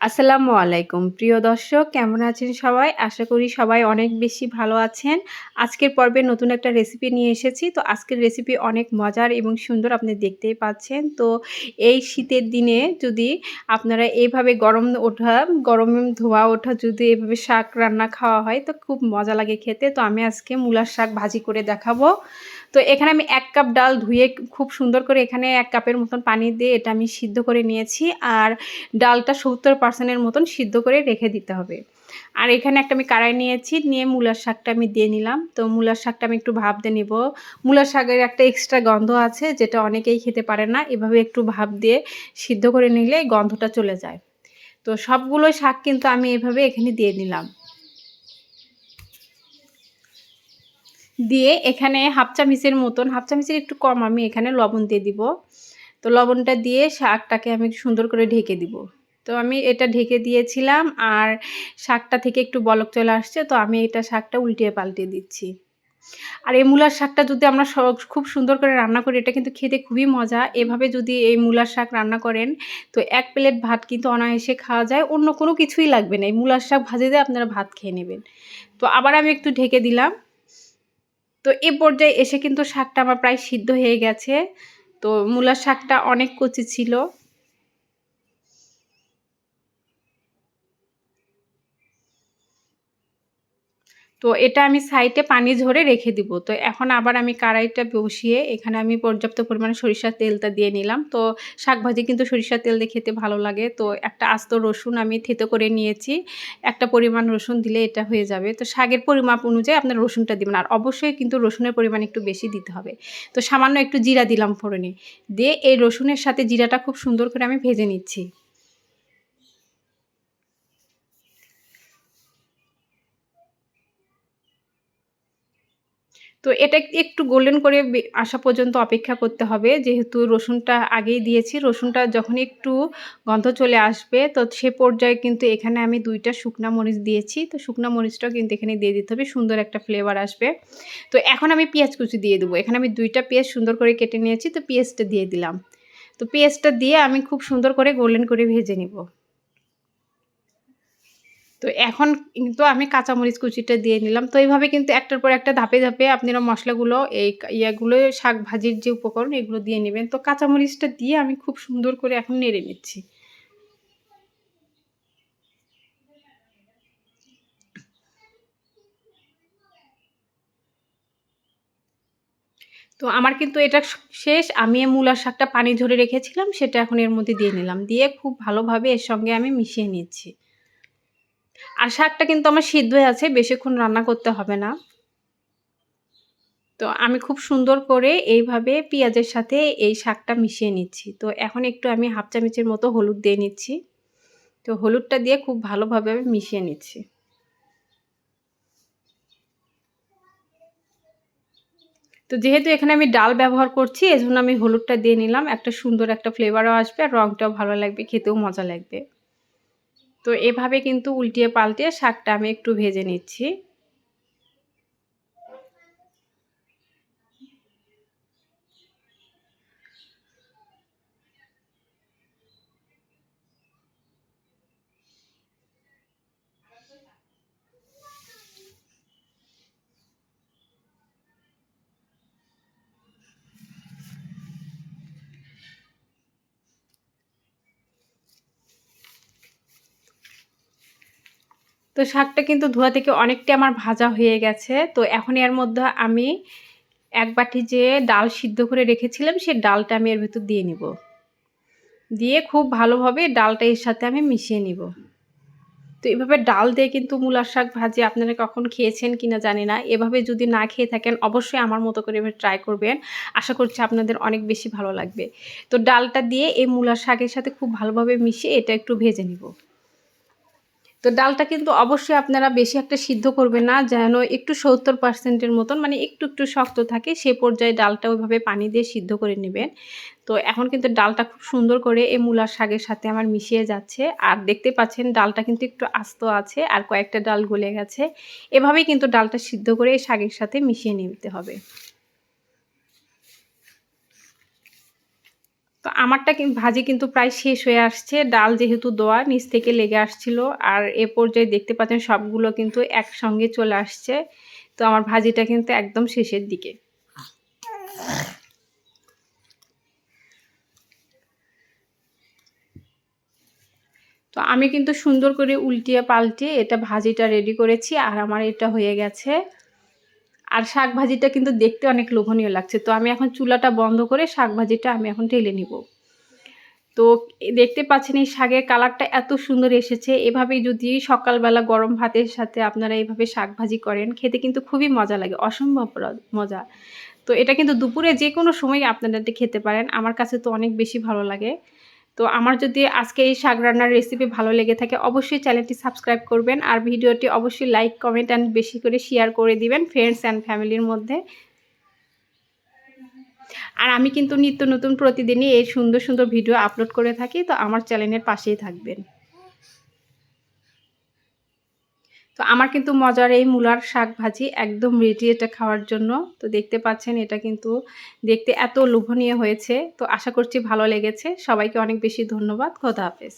আসসালামু আলাইকুম। প্রিয় দর্শক, কেমন আছেন সবাই? আশা করি সবাই অনেক বেশি ভালো আছেন। আজকের পর্বে নতুন একটা রেসিপি নিয়ে এসেছি। তো আজকের রেসিপি অনেক মজার এবং সুন্দর আপনি দেখতেই পাচ্ছেন। তো এই শীতের দিনে যদি আপনারা এইভাবে গরম ওঠা, গরম ধোয়া ওঠা যদি এভাবে শাক রান্না খাওয়া হয়, তো খুব মজা লাগে খেতে। তো আমি আজকে মূলার শাক ভাজি করে দেখাবো। তো এখানে আমি এক কাপ ডাল ধুয়ে খুব সুন্দর করে এখানে এক কাপের মতন পানি দিয়ে এটা আমি সিদ্ধ করে নিয়েছি। আর ডালটা সত্তর পার্সেন্টের মতন সিদ্ধ করে রেখে দিতে হবে। আর এখানে একটা আমি কাড়াই নিয়েছি, নিয়ে মূলার শাকটা আমি দিয়ে নিলাম। তো মূলার শাকটা আমি একটু ভাব দিয়ে নিব। মূলার শাকের একটা এক্সট্রা গন্ধ আছে, যেটা অনেকেই খেতে পারে না। এভাবে একটু ভাব দিয়ে সিদ্ধ করে নিলে গন্ধটা চলে যায়। তো সবগুলো শাক কিন্তু আমি এভাবে এখানে দিয়ে নিলাম। দিয়ে এখানে হাফ চামিচের মতন, হাফ চামিচের একটু কম আমি এখানে লবণ দিয়ে দিব। তো লবণটা দিয়ে শাকটাকে আমি সুন্দর করে ঢেকে দিব। তো আমি এটা ঢেকে দিয়েছিলাম আর শাকটা থেকে একটু বলক চলে আসছে, তো আমি এটা শাকটা উল্টিয়ে পাল্টিয়ে দিচ্ছি। আর এই মূলার শাকটা যদি আমরা খুব সুন্দর করে রান্না করি, এটা কিন্তু খেতে খুবই মজা। এভাবে যদি এই মূলার শাক রান্না করেন, তো এক প্লেট ভাত কিন্তু অনায়াসে খাওয়া যায়, অন্য কোনো কিছুই লাগবে না। এই মূলার শাক ভাজে দিয়ে আপনারা ভাত খেয়ে নেবেন। তো আবার আমি একটু ঢেকে দিলাম। তো এ পর্যায়ে এসে কিন্তু শাকটা আমার প্রায় সিদ্ধ হয়ে গেছে। তো মূলার শাকটা অনেক কচি ছিল। তো এটা আমি সাইডে পানি ঝরে রেখে দিব। তো এখন আবার আমি কড়াইটা বসিয়ে এখানে আমি পর্যাপ্ত পরিমাণে সরিষার তেলটা দিয়ে নিলাম। তো শাকভাজি কিন্তু সরিষার তেল দিয়ে খেতে ভালো লাগে। তো একটা আস্ত রসুন আমি থেতো করে নিয়েছি। একটা পরিমাণ রসুন দিলে এটা হয়ে যাবে। তো শাকের পরিমাপ অনুযায়ী আপনার রসুনটা দিবেন। আর অবশ্যই কিন্তু রসুনের পরিমাণ একটু বেশি দিতে হবে। তো সামান্য একটু জিরা দিলাম ফোড়নে। দিয়ে এই রসুনের সাথে জিরাটা খুব সুন্দর করে আমি ভেজে নিচ্ছি। তো এটা একটু গোল্ডেন করে আসা পর্যন্ত অপেক্ষা করতে হবে। যেহেতু রসুনটা আগেই দিয়েছি, রসুনটা যখন একটু গন্ধ চলে আসবে, তো সে পর্যায়ে কিন্তু এখানে আমি দুইটা শুকনা মরিচ দিয়েছি। তো শুকনা মরিচটাও কিন্তু এখানে দিয়ে দিতে হবে, সুন্দর একটা ফ্লেভার আসবে। তো এখন আমি পেঁয়াজ কুচি দিয়ে দেবো। এখানে আমি দুইটা পেঁয়াজ সুন্দর করে কেটে নিয়েছি, তো পেঁয়াজটা দিয়ে দিলাম। তো পেঁয়াজটা দিয়ে আমি খুব সুন্দর করে গোল্ডেন করে ভেজে নিব। তো এখন কিন্তু আমি কাঁচামরিচ কুচিটা দিয়ে নিলাম। তো এইভাবে কিন্তু একটার পর একটা ধাপে ধাপে আপনারা মশলাগুলো, এই ইয়াগুলো শাক ভাজির যে উপকরণ, এগুলো দিয়ে নেবেন। তো কাঁচামরিচটা দিয়ে আমি খুব সুন্দর করে এখন নেড়ে নিচ্ছি। তো আমার কিন্তু এটা শেষ। আমি মূলার শাকটা পানি ঝরে রেখেছিলাম, সেটা এখন এর মধ্যে দিয়ে নিলাম। দিয়ে খুব ভালোভাবে এর সঙ্গে আমি মিশিয়ে নিচ্ছি। আর শাকটা কিন্তু আমার সিদ্ধ হয়ে আছে, বেশিক্ষণ রান্না করতে হবে না। তো আমি খুব সুন্দর করে এইভাবে পেঁয়াজের সাথে এই শাকটা মিশিয়ে নিচ্ছি। তো এখন একটু আমি হাফ চামচের মতো হলুদ দিয়ে নিচ্ছি। তো হলুদটা দিয়ে খুব ভালোভাবে আমি মিশিয়ে নিচ্ছি। তো যেহেতু এখানে আমি ডাল ব্যবহার করছি, এজন্য আমি হলুদটা দিয়ে নিলাম। একটা সুন্দর একটা ফ্লেভারও আসবে আর রঙটাও ভালো লাগবে, খেতেও মজা লাগবে। তো এভাবে কিন্তু উল্টিয়ে পাল্টিয়ে শাকটা আমি একটু ভেজে নিচ্ছি। তো শাকটা কিন্তু ধোয়া থেকে অনেকটা আমার ভাজা হয়ে গেছে। তো এখন এর মধ্যে আমি এক বাটি যে ডাল সিদ্ধ করে রেখেছিলাম সেই ডালটা আমি এর ভিতর দিয়ে নিব। দিয়ে খুব ভালোভাবে ডালটা এর সাথে আমি মিশিয়ে নিব। তো এভাবে ডাল দিয়ে কিন্তু মূলার শাক ভাজি আপনারা কখন খেয়েছেন কিনা জানি না। এভাবে যদি না খেয়ে থাকেন, অবশ্যই আমার মতো করে এভাবে ট্রাই করবেন। আশা করছি আপনাদের অনেক বেশি ভালো লাগবে। তো ডালটা দিয়ে এই মূলার শাকের সাথে খুব ভালোভাবে মিশিয়ে এটা একটু ভেজে নিব। তো ডালটা কিন্তু অবশ্যই আপনারা বেশি একটা সিদ্ধ করবেন না, যেন একটু সত্তর পার্সেন্টের মতন মানে একটু একটু শক্ত থাকে, সে পর্যায়ে ডালটা ওইভাবে পানি দিয়ে সিদ্ধ করে নেবেন। তো এখন কিন্তু ডালটা খুব সুন্দর করে এই মূলার শাকের সাথে আমার মিশিয়ে যাচ্ছে, আর দেখতে পাচ্ছেন ডালটা কিন্তু একটু আস্ত আছে, আর কয়েকটা ডাল গলে গেছে। এভাবেই কিন্তু ডালটা সিদ্ধ করে এই শাকের সাথে মিশিয়ে নিতে হবে। তো আমারটা ভাজি কিন্তু প্রায় শেষ হয়ে আসছে। ডাল যেহেতু দোয়া, নিচ থেকে লেগে আসছিল। আর এ পর্যায়ে দেখতে পাচ্ছেন সবগুলো কিন্তু একসঙ্গে চলে আসছে। তো আমার ভাজিটা কিন্তু একদম শেষের দিকে। তো আমি কিন্তু সুন্দর করে উল্টিয়ে পাল্টিয়ে এটা ভাজিটা রেডি করেছি। আর আমার এটা হয়ে গেছে। আর শাক ভাজিটা কিন্তু দেখতে অনেক লোভনীয় লাগছে। তো আমি এখন চুলাটা বন্ধ করে শাক ভাজিটা আমি এখন ঢেলে নিব। তো দেখতে পাচ্ছেন এই শাকের কালারটা এত সুন্দর এসেছে। এভাবেই যদি সকালবেলা গরম ভাতের সাথে আপনারা এইভাবে শাক ভাজি করেন, খেতে কিন্তু খুবই মজা লাগে, অসম্ভব মজা। তো এটা কিন্তু দুপুরে যে কোনো সময় আপনারা খেতে পারেন। আমার কাছে তো অনেক বেশি ভালো লাগে। তো আমার যদি আজকে এই শাক রান্নার রেসিপি ভালো লেগে থাকে, অবশ্যই চ্যানেলটি সাবস্ক্রাইব করবেন। আর ভিডিওটি অবশ্যই লাইক কমেন্ট অ্যান্ড বেশি করে শেয়ার করে দিবেন ফ্রেন্ডস অ্যান্ড ফ্যামিলির মধ্যে। আর আমি কিন্তু নিত্য নতুন প্রতিদিনই এই সুন্দর সুন্দর ভিডিও আপলোড করে থাকি, তো আমার চ্যানেলের পাশেই থাকবেন। তো আমার কিন্তু মজার এই মূলার শাক ভাজি একদম রেডি এটা খাওয়ার জন্য। তো দেখতে পাচ্ছেন এটা কিন্তু দেখতে এত লোভনীয় হয়েছে। তো আশা করছি ভালো লেগেছে। সবাইকে অনেক বেশি ধন্যবাদ। খোদা হাফেজ।